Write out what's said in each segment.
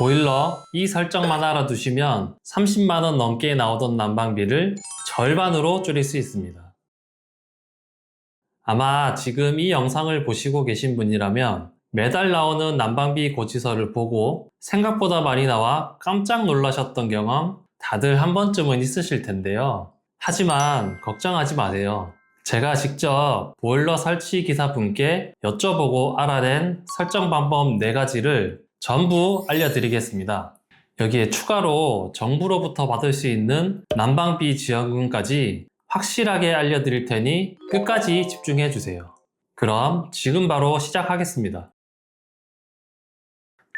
보일러 이 설정만 알아두시면 30만원 넘게 나오던 난방비를 절반으로 줄일 수 있습니다. 아마 지금 이 영상을 보시고 계신 분이라면 매달 나오는 난방비 고지서를 보고 생각보다 많이 나와 깜짝 놀라셨던 경험 다들 한 번쯤은 있으실 텐데요. 하지만 걱정하지 마세요. 제가 직접 보일러 설치 기사분께 여쭤보고 알아낸 설정 방법 4가지를 전부 알려드리겠습니다. 여기에 추가로 정부로부터 받을 수 있는 난방비 지원금까지 확실하게 알려드릴 테니 끝까지 집중해 주세요. 그럼 지금 바로 시작하겠습니다.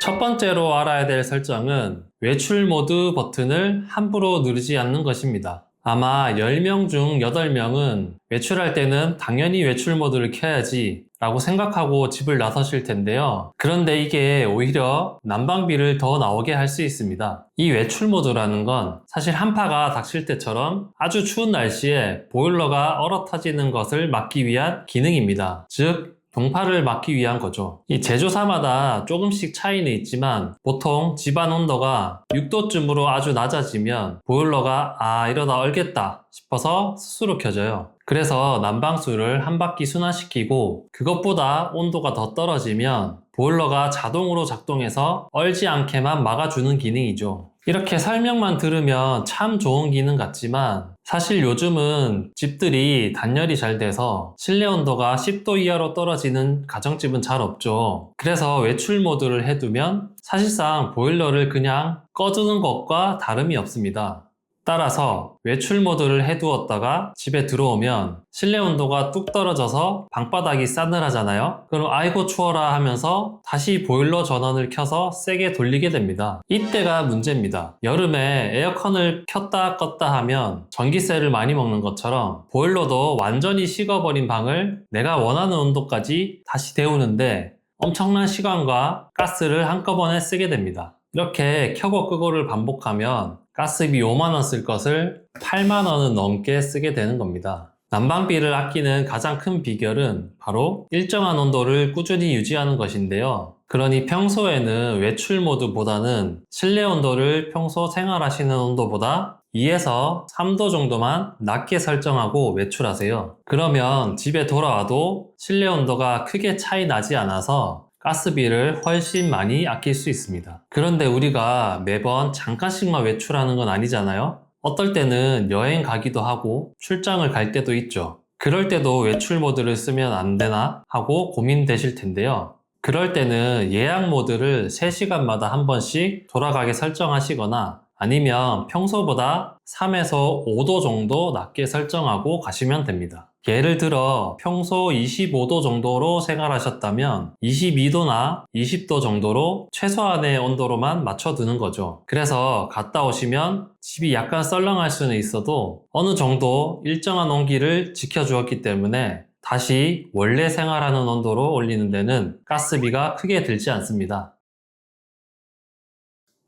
첫 번째로 알아야 될 설정은 외출 모드 버튼을 함부로 누르지 않는 것입니다. 아마 10명 중 8명은 외출할 때는 당연히 외출 모드를 켜야지 라고 생각하고 집을 나서실 텐데요. 그런데 이게 오히려 난방비를 더 나오게 할 수 있습니다. 이 외출 모드라는 건 사실 한파가 닥칠 때처럼 아주 추운 날씨에 보일러가 얼어 터지는 것을 막기 위한 기능입니다. 즉, 동파를 막기 위한 거죠. 이 제조사마다 조금씩 차이는 있지만 보통 집안 온도가 6도쯤으로 아주 낮아지면 보일러가 아 이러다 얼겠다 싶어서 스스로 켜져요. 그래서 난방수를 한 바퀴 순환시키고 그것보다 온도가 더 떨어지면 보일러가 자동으로 작동해서 얼지 않게만 막아주는 기능이죠. 이렇게 설명만 들으면 참 좋은 기능 같지만 사실 요즘은 집들이 단열이 잘 돼서 실내 온도가 10도 이하로 떨어지는 가정집은 잘 없죠. 그래서 외출 모드를 해두면 사실상 보일러를 그냥 꺼두는 것과 다름이 없습니다. 따라서 외출 모드를 해두었다가 집에 들어오면 실내 온도가 뚝 떨어져서 방바닥이 싸늘하잖아요? 그럼 아이고 추워라 하면서 다시 보일러 전원을 켜서 세게 돌리게 됩니다. 이때가 문제입니다. 여름에 에어컨을 켰다 껐다 하면 전기세를 많이 먹는 것처럼 보일러도 완전히 식어버린 방을 내가 원하는 온도까지 다시 데우는데 엄청난 시간과 가스를 한꺼번에 쓰게 됩니다. 이렇게 켜고 끄고를 반복하면 가스비 5만원 쓸 것을 8만원은 넘게 쓰게 되는 겁니다. 난방비를 아끼는 가장 큰 비결은 바로 일정한 온도를 꾸준히 유지하는 것인데요. 그러니 평소에는 외출 모드보다는 실내 온도를 평소 생활하시는 온도보다 2에서 3도 정도만 낮게 설정하고 외출하세요. 그러면 집에 돌아와도 실내 온도가 크게 차이 나지 않아서 가스비를 훨씬 많이 아낄 수 있습니다. 그런데 우리가 매번 잠깐씩만 외출하는 건 아니잖아요? 어떨 때는 여행 가기도 하고 출장을 갈 때도 있죠. 그럴 때도 외출 모드를 쓰면 안 되나 하고 고민되실 텐데요. 그럴 때는 예약 모드를 3시간마다 한 번씩 돌아가게 설정하시거나 아니면 평소보다 3에서 5도 정도 낮게 설정하고 가시면 됩니다. 예를 들어 평소 25도 정도로 생활하셨다면 22도나 20도 정도로 최소한의 온도로만 맞춰두는 거죠. 그래서 갔다 오시면 집이 약간 썰렁할 수는 있어도 어느 정도 일정한 온기를 지켜주었기 때문에 다시 원래 생활하는 온도로 올리는 데는 가스비가 크게 들지 않습니다.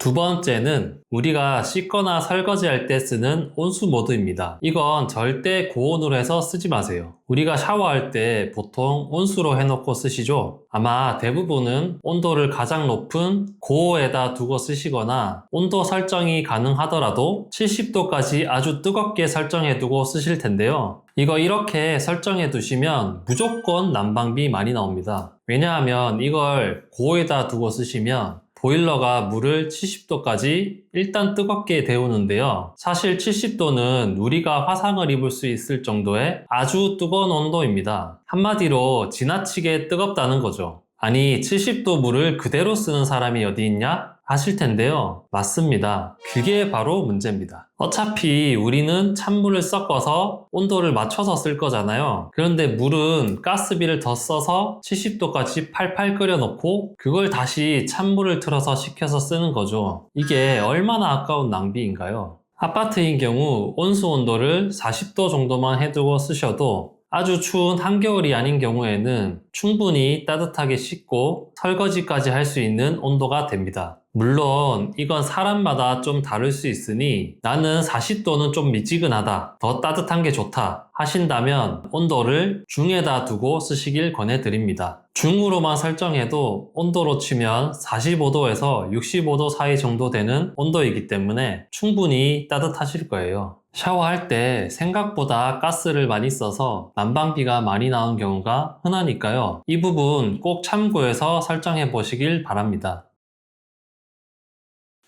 두 번째는 우리가 씻거나 설거지할 때 쓰는 온수 모드입니다. 이건 절대 고온으로 해서 쓰지 마세요. 우리가 샤워할 때 보통 온수로 해놓고 쓰시죠? 아마 대부분은 온도를 가장 높은 고에다 두고 쓰시거나 온도 설정이 가능하더라도 70도까지 아주 뜨겁게 설정해 두고 쓰실 텐데요. 이거 이렇게 설정해 두시면 무조건 난방비 많이 나옵니다. 왜냐하면 이걸 고에다 두고 쓰시면 보일러가 물을 70도까지 일단 뜨겁게 데우는데요. 사실 70도는 우리가 화상을 입을 수 있을 정도의 아주 뜨거운 온도입니다. 한마디로 지나치게 뜨겁다는 거죠. 아니 70도 물을 그대로 쓰는 사람이 어디 있냐? 하실 텐데요. 맞습니다. 그게 바로 문제입니다. 어차피 우리는 찬물을 섞어서 온도를 맞춰서 쓸 거잖아요. 그런데 물은 가스비를 더 써서 70도까지 팔팔 끓여 놓고 그걸 다시 찬물을 틀어서 식혀서 쓰는 거죠. 이게 얼마나 아까운 낭비인가요? 아파트인 경우 온수 온도를 40도 정도만 해두고 쓰셔도 아주 추운 한겨울이 아닌 경우에는 충분히 따뜻하게 씻고 설거지까지 할 수 있는 온도가 됩니다. 물론 이건 사람마다 좀 다를 수 있으니 나는 40도는 좀 미지근하다, 더 따뜻한 게 좋다 하신다면 온도를 중에다 두고 쓰시길 권해드립니다. 중으로만 설정해도 온도로 치면 45도에서 65도 사이 정도 되는 온도이기 때문에 충분히 따뜻하실 거예요. 샤워할 때 생각보다 가스를 많이 써서 난방비가 많이 나온 경우가 흔하니까요. 이 부분 꼭 참고해서 설정해 보시길 바랍니다.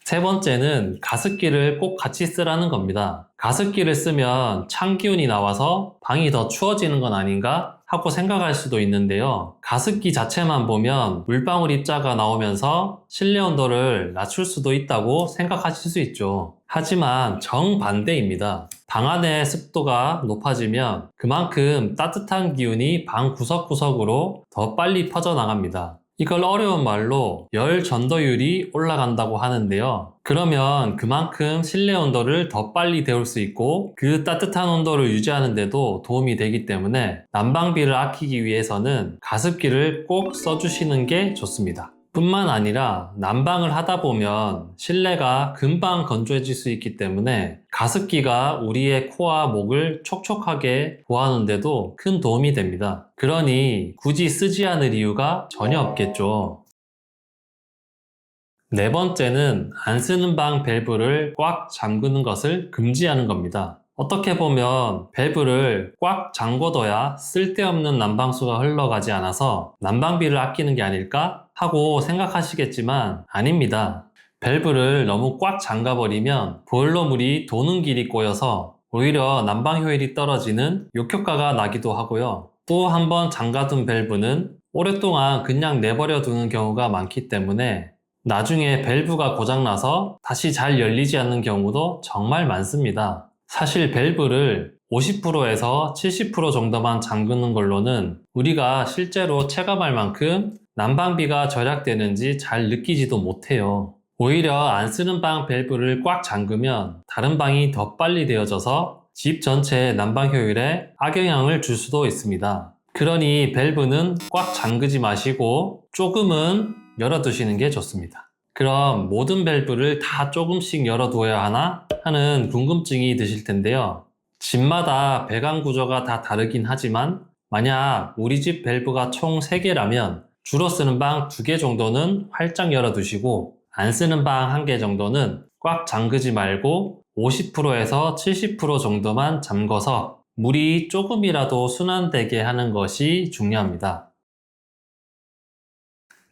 세 번째는 가습기를 꼭 같이 쓰라는 겁니다. 가습기를 쓰면 찬 기운이 나와서 방이 더 추워지는 건 아닌가 하고 생각할 수도 있는데요. 가습기 자체만 보면 물방울 입자가 나오면서 실내 온도를 낮출 수도 있다고 생각하실 수 있죠. 하지만 정반대입니다. 방 안의 습도가 높아지면 그만큼 따뜻한 기운이 방 구석구석으로 더 빨리 퍼져나갑니다. 이걸 어려운 말로 열 전도율이 올라간다고 하는데요. 그러면 그만큼 실내 온도를 더 빨리 데울 수 있고 그 따뜻한 온도를 유지하는데도 도움이 되기 때문에 난방비를 아끼기 위해서는 가습기를 꼭 써주시는 게 좋습니다. 뿐만 아니라 난방을 하다 보면 실내가 금방 건조해질 수 있기 때문에 가습기가 우리의 코와 목을 촉촉하게 보하는데도 큰 도움이 됩니다. 그러니 굳이 쓰지 않을 이유가 전혀 없겠죠. 네 번째는 안 쓰는 방 밸브를 꽉 잠그는 것을 금지하는 겁니다. 어떻게 보면 밸브를 꽉 잠궈둬야 쓸데없는 난방수가 흘러가지 않아서 난방비를 아끼는 게 아닐까 하고 생각하시겠지만 아닙니다. 밸브를 너무 꽉 잠가버리면 보일러 물이 도는 길이 꼬여서 오히려 난방 효율이 떨어지는 역효과가 나기도 하고요. 또 한 번 잠가둔 밸브는 오랫동안 그냥 내버려 두는 경우가 많기 때문에 나중에 밸브가 고장나서 다시 잘 열리지 않는 경우도 정말 많습니다. 사실 밸브를 50%에서 70% 정도만 잠그는 걸로는 우리가 실제로 체감할 만큼 난방비가 절약되는지 잘 느끼지도 못해요. 오히려 안 쓰는 방 밸브를 꽉 잠그면 다른 방이 더 빨리 되어져서 집 전체의 난방 효율에 악영향을 줄 수도 있습니다. 그러니 밸브는 꽉 잠그지 마시고 조금은 열어두시는 게 좋습니다. 그럼 모든 밸브를 다 조금씩 열어두어야 하나 하는 궁금증이 드실 텐데요. 집마다 배관 구조가 다 다르긴 하지만 만약 우리 집 밸브가 총 3개라면 주로 쓰는 방 2개 정도는 활짝 열어두시고 안 쓰는 방 1개 정도는 꽉 잠그지 말고 50%에서 70% 정도만 잠궈서 물이 조금이라도 순환되게 하는 것이 중요합니다.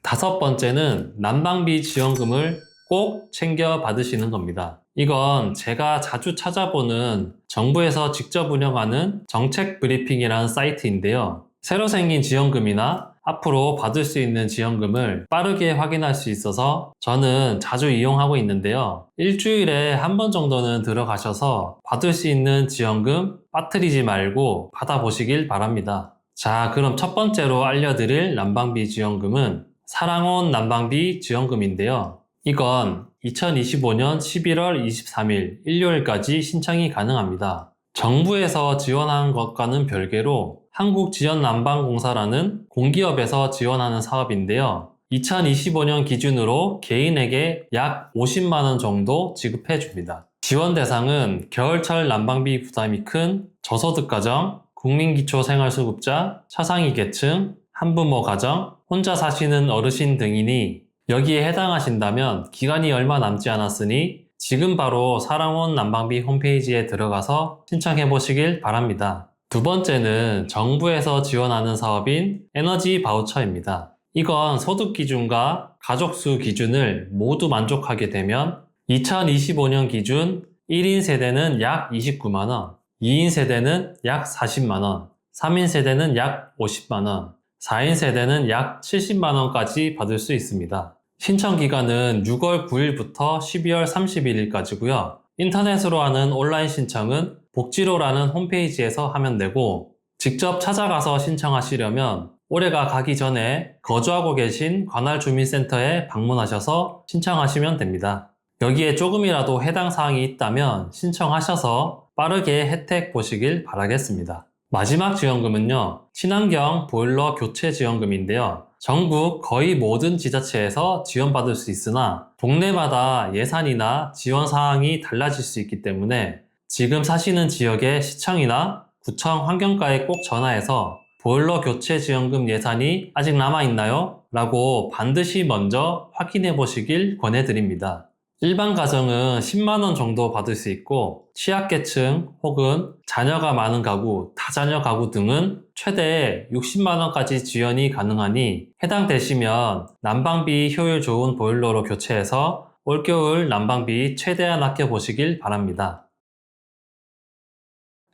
다섯 번째는 난방비 지원금을 꼭 챙겨 받으시는 겁니다. 이건 제가 자주 찾아보는 정부에서 직접 운영하는 정책 브리핑이라는 사이트인데요. 새로 생긴 지원금이나 앞으로 받을 수 있는 지원금을 빠르게 확인할 수 있어서 저는 자주 이용하고 있는데요. 일주일에 한 번 정도는 들어가셔서 받을 수 있는 지원금 빠뜨리지 말고 받아보시길 바랍니다. 자, 그럼 첫 번째로 알려드릴 난방비 지원금은 사랑온 난방비 지원금인데요. 이건 2025년 11월 23일 일요일까지 신청이 가능합니다. 정부에서 지원한 것과는 별개로 한국지연난방공사라는 공기업에서 지원하는 사업인데요. 2025년 기준으로 개인에게 약 50만원 정도 지급해 줍니다. 지원 대상은 겨울철 난방비 부담이 큰 저소득 가정, 국민기초생활수급자, 차상위 계층, 한부모 가정, 혼자 사시는 어르신 등이니 여기에 해당하신다면 기간이 얼마 남지 않았으니 지금 바로 사랑원 난방비 홈페이지에 들어가서 신청해 보시길 바랍니다. 두 번째는 정부에서 지원하는 사업인 에너지 바우처입니다. 이건 소득 기준과 가족수 기준을 모두 만족하게 되면 2025년 기준 1인 세대는 약 29만원, 2인 세대는 약 40만원, 3인 세대는 약 50만원, 4인 세대는 약 70만원까지 받을 수 있습니다. 신청 기간은 6월 9일부터 12월 31일까지고요. 인터넷으로 하는 온라인 신청은 복지로라는 홈페이지에서 하면 되고 직접 찾아가서 신청하시려면 올해가 가기 전에 거주하고 계신 관할 주민센터에 방문하셔서 신청하시면 됩니다. 여기에 조금이라도 해당 사항이 있다면 신청하셔서 빠르게 혜택 보시길 바라겠습니다. 마지막 지원금은요, 친환경 보일러 교체 지원금인데요. 전국 거의 모든 지자체에서 지원받을 수 있으나 동네마다 예산이나 지원 사항이 달라질 수 있기 때문에 지금 사시는 지역의 시청이나 구청 환경과에 꼭 전화해서 보일러 교체 지원금 예산이 아직 남아있나요? 라고 반드시 먼저 확인해 보시길 권해드립니다. 일반 가정은 10만원 정도 받을 수 있고 취약계층 혹은 자녀가 많은 가구, 다자녀 가구 등은 최대 60만원까지 지원이 가능하니 해당되시면 난방비 효율 좋은 보일러로 교체해서 올겨울 난방비 최대한 아껴보시길 바랍니다.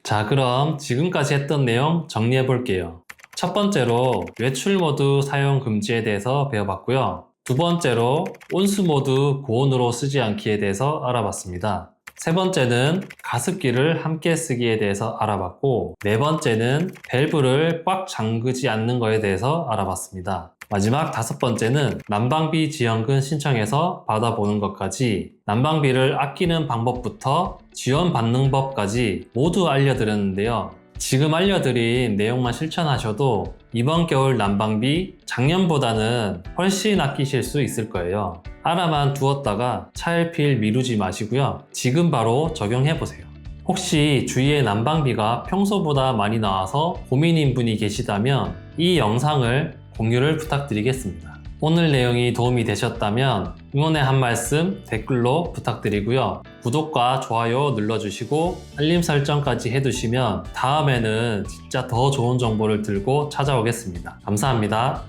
자, 그럼 지금까지 했던 내용 정리해 볼게요. 첫 번째로 외출 모드 사용 금지에 대해서 배워봤고요. 두 번째로 온수 모드 고온으로 쓰지 않기에 대해서 알아봤습니다. 세 번째는 가습기를 함께 쓰기에 대해서 알아봤고, 네 번째는 밸브를 꽉 잠그지 않는 것에 대해서 알아봤습니다. 마지막 다섯 번째는 난방비 지원금 신청해서 받아보는 것까지 난방비를 아끼는 방법부터 지원받는 법까지 모두 알려드렸는데요. 지금 알려드린 내용만 실천하셔도 이번 겨울 난방비 작년보다는 훨씬 아끼실 수 있을 거예요. 알아만 두었다가 차일피일 미루지 마시고요. 지금 바로 적용해 보세요. 혹시 주위에 난방비가 평소보다 많이 나와서 고민인 분이 계시다면 이 영상을 공유를 부탁드리겠습니다. 오늘 내용이 도움이 되셨다면 응원의 한 말씀 댓글로 부탁드리고요. 구독과 좋아요 눌러주시고 알림 설정까지 해두시면 다음에는 진짜 더 좋은 정보를 들고 찾아오겠습니다. 감사합니다.